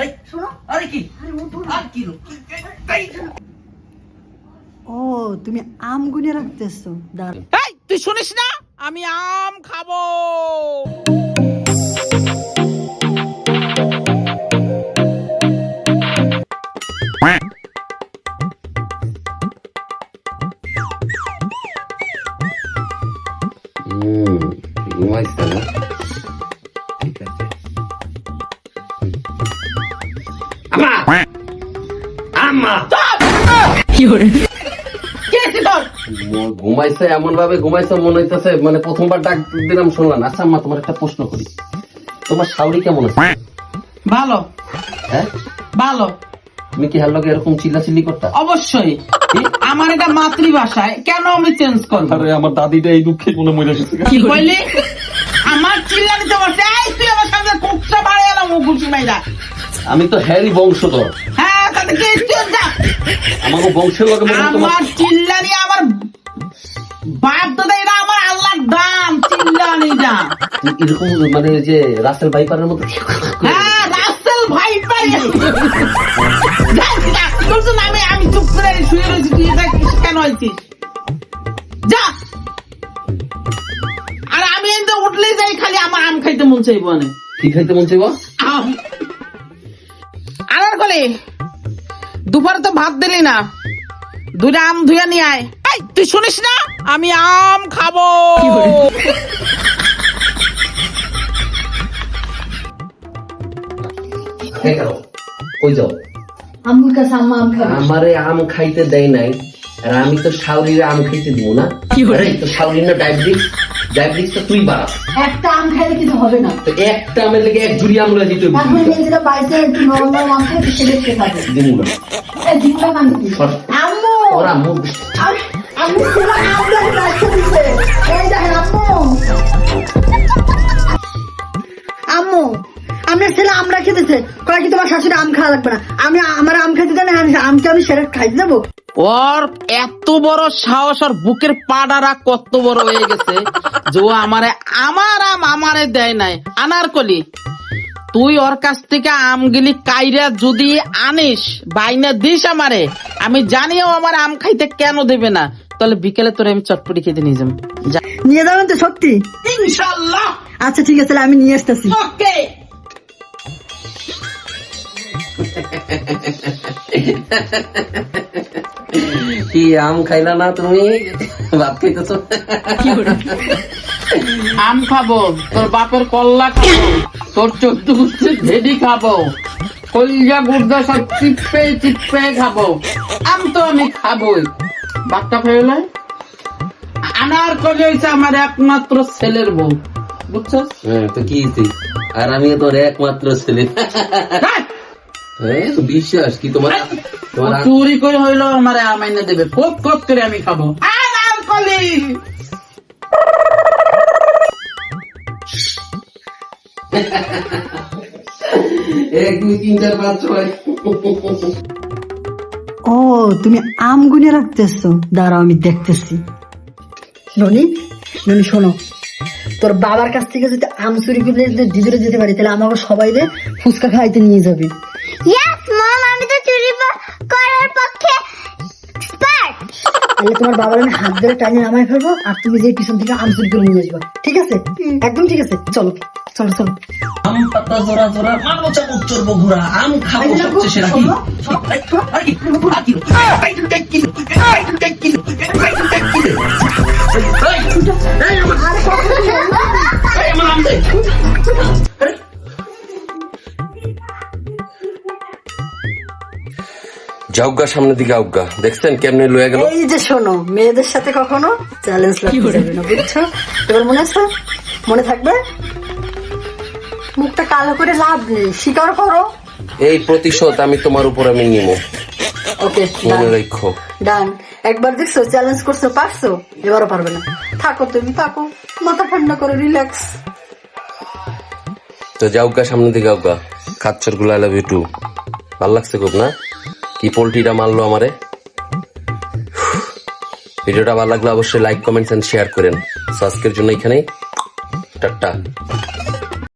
এই শোনো আরে কি? আরে ওঠো না। আর কি ও তুমি আম গুনে রাখতেছো। এই তুই শুনিস না? আমি আম খাব। হুম ঘুমাইছে না ঠিক ঘুমাইছে এমন ভাবে ঘুমাইছে মনে হইতেছে মানে প্রথমবার ডাক দিলাম শুনলাম আচ্ছা আম্মা তোমার একটা প্রশ্ন করি। তোমার শাউরি কেমন আছে? ভালো। হ্যাঁ? ভালো। তুমি কি হার লগে এরকম চিল্লাচিল্লি করতা? অবশ্যই। আমার এটা মাতৃভাষায়। কেন আমি চেঞ্জ করব? আরে আমার দাদিটা এই দুঃখে মনে মরে গেছে। কি কইলি আমার চিল্লানি তো বসে এই তুই আমার সামনে কুকটা বাড়ি এলাম ও ঘুষি মাইরা। আমি তো হ্যারি বংশধর। আমাকে বংশের লগে আমার চিল্লানি আমার বাপ দাদা এটা আমার আল্লাহর দান এরকম মানে যে রাসেল ভাইপারের মতো হ্যাঁ রাসেল ভাই ভাই যা, যা, আমি আমি চুপ করে শুয়ে রয়েছি তুই এটা কি- কেন হয়েছিস যা। আর আমি এতে উঠলেই যাই খালি আমার আম খাইতে মন চাইব না। কি খাইতে মন চাইব? আম। আনার কলে? দুপুরে তো ভাত দিলি না। দুইটা আম ধুইয়া নিয়ে আয়। তুই শুনিস না? আমি আম খাব। কই যাও? আম্মুর কাছে আম্মা আম খাবে। আমারে আম খাইতে দেয় নাই আর আমি তো শাউরিরে আম খাইতে দিব না। আরে তো শাউরির না ডায়াবেটিস? ডায়াবেটিস তুই বাড়া একটা আম খাইলে কিছু হবে না। তো একটা আমের লেগে এক আম দিতে যেটা বাইসে একটু নরম নরম আম খেতে দিমু না এই মানে কি? আম্মু! ওর আম্মু আম- আম্মু আম রাখতে দিছে এই দেখেন আম্মু! আম্মু আমার ছেলে আমরা খেতেছে। কয় কি তোমার শাশুড়ি আম খাওয়া লাগবে না? আমি আমার আম খাইতে জানি আমি আমকে আমি সেটা খাইতে যাব? ওর এত বড় সাহস ওর বুকের পাড়ারা কত বড় হয়ে গেছে যে ও আমারে আমার আম আমারে দেয় নাই। আনার কলি তুই ওর কাছ থেকে আমগুলি কাইরা যদি আনিস বাইনা দিস আমারে আমি জানিও আমার আম খাইতে কেন দেবে না। তাহলে বিকেলে তোরে আমি চটপটি খেতে নিয়ে যাব। নিয়ে যাবেন তো সত্যি? ইনশাল্লাহ আচ্ছা ঠিক আছে তাহলে আমি নিয়ে আসতেছি। ওকে। কি আম খাইলা না তুমি? ভাত খাইতেছো? আম খাব তোর বাপের কল্লা খাব তোর চোদ্দ গুষ্টির ভেডি খাব কলিজা গুর্দা সব চিপে চিপে খাব আম তো আমি খাবোই। বাচ্চা ফেলে আনার করে হয়েছে আমার একমাত্র ছেলের বউ বুঝছস? হ্যাঁ তো কি? আর আমি তোর একমাত্র ছেলে। হ্যাঁ! তো বিশ্বাস কি তোমার? চুরি করে হইল আমার আমাইনে দেবে। ফোক ফোক করে আমি খাব। আনার কলি! এক দুই তিন চার পাঁচ ছয়। ও তুমি আম গুনে রাখতেছো। দাঁড়াও আমি দেখতেছি। ননি ননি শোনো। তোর বাবার কাছ থেকে যদি আম চুরি করে যদি দিদিরে যেতে পারি তাহলে আমাকে সবাই ফুচকা খাইতে নিয়ে যাবে। ইয়েস মম আমি তো চুরি করার পক্ষে এক্সপার্ট তাহলে তোমার বাবার আমি হাত ধরে টানে নামাই ফেলব আর তুমি যে পিছন থেকে আম চুরি করে নিয়ে আসবা ঠিক আছে একদম ঠিক আছে চলো চলো চলো আম পাতা জোড়া জোড়া মারবো চাবুক চড়বো ঘোড়া আম খাব সবচেয়ে সেরা কি যাওগা সামনের দিকে আউগা দেখছেন কেমনে লয়ে গেল? এই যে শোনো মেয়েদের সাথে কখনো চ্যালেঞ্জ লাগতে যাবে না বুঝছ? এবার মনে আছে? মনে থাকবে? মুখটা কালো করে লাভ নেই স্বীকার করো। এই প্রতিশোধ আমি তোমার উপর আমি নিব। ওকে মনে রাখো। ডান একবার দেখছ চ্যালেঞ্জ করছ পারছ? এবারও পারবে না। থাকো তুমি থাকো। মাথা ঠান্ডা করে রিল্যাক্স তো যাওগা সামনের দিকে আউগা খাচ্ছরগুলা লাভ ইউ টু ভালো লাগছে খুব না? কি পোলট্রিটা মারলো আমারে? ভিডিওটা ভালো লাগলে অবশ্যই লাইক কমেন্টস এন্ড শেয়ার করেন। আজকের জন্য এখানেই। টাটা।